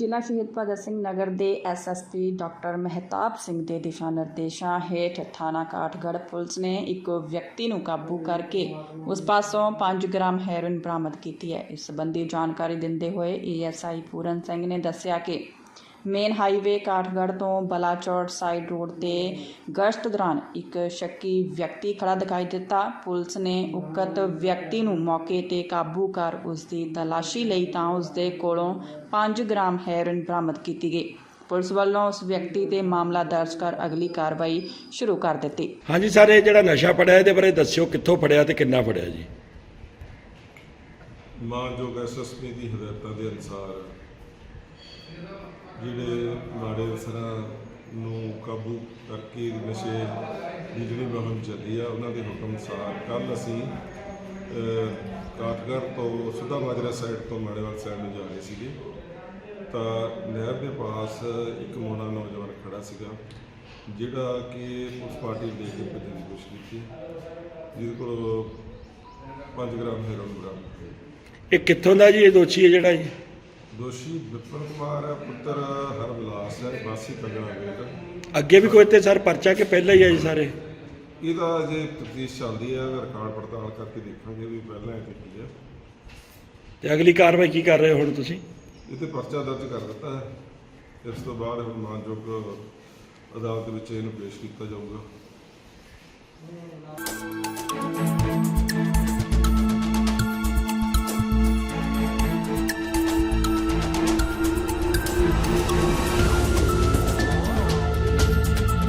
ਜ਼ਿਲ੍ਹਾ ਸ਼ਹੀਦ ਭਗਤ ਸਿੰਘ ਨਗਰ ਦੇ ਐਸਐਸਪੀ ਡਾਕਟਰ ਮਹਿਤਾਬ ਸਿੰਘ ਦੇ ਦਿਸ਼ਾ ਨਿਰਦੇਸ਼ਾਂ ਹੇਠ ਥਾਣਾ ਕਾਠਗੜ੍ਹ ਪੁਲਿਸ ਨੇ ਇੱਕ ਵਿਅਕਤੀ ਨੂੰ ਕਾਬੂ ਕਰਕੇ ਉਸ ਪਾਸੋਂ 5 ਗ੍ਰਾਮ ਹੈਰੋਇਨ ਬਰਾਮਦ ਕੀਤੀ ਹੈ। ਇਸ ਸੰਬੰਧੀ ਜਾਣਕਾਰੀ ਦਿੰਦੇ ਹੋਏ ਏਐਸਆਈ ਪੂਰਨ ਸਿੰਘ ਨੇ ਦੱਸਿਆ ਕਿ ਮੇਨ ਹਾਈਵੇ ਕਾਠਗੜ੍ਹ ਤੋਂ ਬਲਾਚੌਰ ਸਾਈਡ ਰੋਡ ਤੇ ਗਸ਼ਤ ਦੌਰਾਨ ਇੱਕ ਸ਼ੱਕੀ ਵਿਅਕਤੀ ਖੜਾ ਦਿਖਾਈ ਦਿੱਤਾ। ਪੁਲਿਸ ਨੇ ਉਕਤ ਵਿਅਕਤੀ ਨੂੰ ਮੌਕੇ ਤੇ ਕਾਬੂ ਕਰ ਉਸ ਦੀ ਤਲਾਸ਼ੀ ਲਈ ਤਾਂ ਉਸ ਦੇ ਕੋਲੋਂ 5 ਗ੍ਰਾਮ ਹੈਰੋਇਨ ਬਰਾਮਦ ਕੀਤੀ ਗਈ। ਪੁਲਿਸ ਵੱਲੋਂ ਉਸ ਵਿਅਕਤੀ ਤੇ ਮਾਮਲਾ ਦਰਜ ਕਰ ਅਗਲੀ ਕਾਰਵਾਈ ਸ਼ੁਰੂ ਕਰ ਦਿੱਤੀ। ਹਾਂਜੀ ਸਰ ਇਹ ਜਿਹੜਾ ਨਸ਼ਾ ਫੜਿਆ ਇਹਦੇ ਬਾਰੇ ਦੱਸਿਓ ਕਿੱਥੋਂ ਫੜਿਆ ਤੇ ਕਿੰਨਾ ਫੜਿਆ ਜੀ? ਮਾਨਯੋਗ ਐਸਐਸਪੀ ਦੀ ਹਦਾਇਤਾਂ ਦੇ ਅਨੁਸਾਰ ਜਿਹੜੇ ਮਾੜੇ ਅਸਰਾਂ ਨੂੰ ਕਾਬੂ ਕਰਕੇ ਨਸ਼ੇ ਦੀ ਜਿਹੜੀ ਮੁਹਿੰਮ ਚੱਲੀ ਆ ਉਹਨਾਂ ਦੇ ਹੁਕਮ ਅਨੁਸਾਰ ਕੱਲ ਅਸੀਂ ਅਹ, ਤੋਂ ਸੁਧਾ ਮਾਜਰਾ ਸਾਈਡ ਤੋਂ ਮਾੜੇਵਾਲ ਸਾਈਡ ਨੂੰ ਜਾ ਰਹੇ ਸੀਗੇ। ਤਾਂ ਨਹਿਰ ਦੇ ਪਾਸ ਇੱਕ ਮੋਨਾ ਨੌਜਵਾਨ ਖੜਾ ਸੀਗਾ ਜਿਹੜਾ ਕਿ ਪੁਲਿਸ ਪਾਰਟੀ ਦੇ ਦੇਖ ਕੇ ਭੱਜਣ ਦੀ ਕੋਸ਼ਿਸ਼ ਕੀਤੀ। ਜਿਹਦੇ ਕੋਲ 5 ਗ੍ਰਾਮ ਹੈਰੋਇਨ ਬਰਾਮਦ ਹੋਈ ਇਹ ਕਿੱਥੋਂ ਦਾ ਜੀ ਇਹ ਦੋਸ਼ੀ ਹੈ ਜਿਹੜਾ ਜੀ ਦੋਸ਼ੀ ਵਿਪਨ ਕੁਮਾਰ ਹੈ, ਪੁੱਤਰ ਹਰਬਿਲਾਸ ਹੈ ਵਾਸੀ ਕੰਗਣਾ ਗੇਟ ਅੱਗੇ ਵੀ ਕੋਈ ਤੇ ਸਰ ਪਰਚਾ ਕਿ ਪਹਿਲਾਂ ਹੀ ਹੈ ਜੀ ਸਾਰੇ? ਇਹਦਾ ਜੇ ਤਫਤੀਸ਼ ਚੱਲਦੀ ਹੈ ਰਿਕਾਰਡ ਪੜਤਾਲ ਕਰਕੇ ਦੇਖਾਂਗੇ ਵੀ ਪਹਿਲਾਂ ਇਹ ਕੀ ਹੈ। ਤੇ ਅਗਲੀ ਕਾਰਵਾਈ ਕੀ ਕਰ ਰਹੇ ਹੋ ਹੁਣ ਤੁਸੀਂ? ਇਹ ਤੇ ਪਰਚਾ ਦਰਜ ਕਰ ਦਿੱਤਾ ਹੈ। ਇਸ ਤੋਂ ਬਾਅਦ ਹੁਣ ਮਾਨਯੋਗ ਅਦਾਲਤ ਵਿੱਚ ਇਹਨੂੰ ਪੇਸ਼ ਕੀਤਾ ਜਾਊਗਾ।